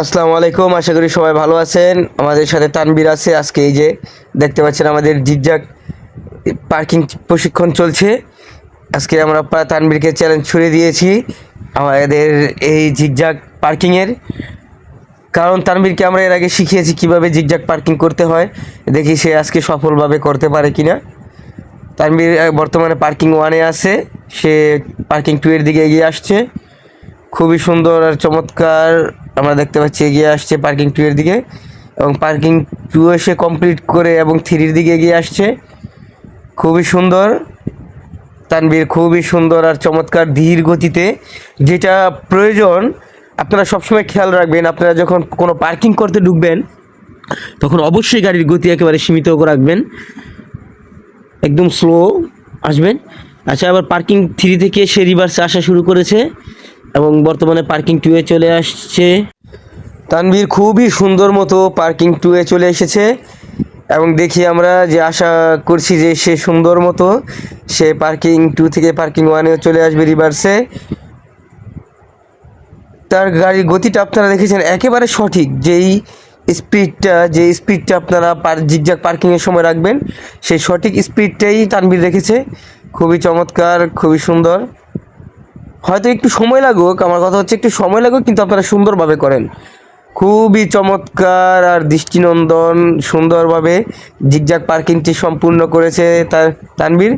আসসালামু আলাইকুম আশা করি সবাই ভালো আছেন। আমাদের সাথে তানবীর আছে আজকে এই যে দেখতে পাচ্ছেন আমাদের জিগজাগ পার্কিং প্রশিক্ষণ চলছে। আজকে আমরা তানবীরকে চ্যালেঞ্জ ছুড়ে দিয়েছি আমাদের এই জিগজাগ পার্কিংয়ের। কারণ তানবীরকে আমরা এর আগে শিখিয়েছি কীভাবে জিগজাগ পার্কিং করতে হয়। দেখি সে আজকে সফলভাবে করতে পারে কিনা। তানবীর আহ, বর্তমানে পার্কিং ওয়ানে আছে। সে পার্কিং টু এর দিকে এগিয়ে আসছে। খুবই সুন্দর আর চমৎকার আমরা দেখতে পাচ্ছি এগিয়ে আসছে পার্কিং টু এর দিকে এবং পার্কিং টু এসে কমপ্লিট করে এবং থ্রির দিকে এগিয়ে আসছে। খুবই সুন্দর। তানবীর খুবই সুন্দর আর চমৎকার ধীর গতিতে। যেটা প্রয়োজন, আপনারা সবসময় খেয়াল রাখবেন, আপনারা যখন কোনো পার্কিং করতে ঢুকবেন, তখন অবশ্যই গাড়ির গতি একেবারে সীমিত রাখবেন। একদম স্লো আসবেন। আচ্ছা আবার পার্কিং থ্রি থেকে সে রিভার্সে আসা শুরু করেছে। এবং বর্তমানে পার্কিং টুয়ে চলে আসছে। তানভীর খুবই সুন্দর মতো পার্কিং টুয়ে চলে এসেছে এবং দেখি আমরা যে আশা করছি যে সে সুন্দর মতো সে পার্কিং টু থেকে পার্কিং ওয়ানেও চলে আসবে রিভার্সে। তার গাড়ির গতিটা আপনারা দেখেছেন একেবারে সঠিক, যেই স্পিডটা, যে স্পিডটা আপনারা পার জিগজাগ পার্কিংয়ের সময় রাখবেন, সেই সঠিক স্পিডটাই তানভীর রেখেছে। খুবই চমৎকার, খুবই সুন্দর। হয়তো একটু সময় লাগুক, আমার কথা হচ্ছে একটু সময় লাগুক, কিন্তু আপনারা সুন্দরভাবে করেন। খুবই চমৎকার আর দৃষ্টিনন্দন সুন্দরভাবে জিগজাগ পার্কিংটি সম্পূর্ণ করেছে তার তানভীর।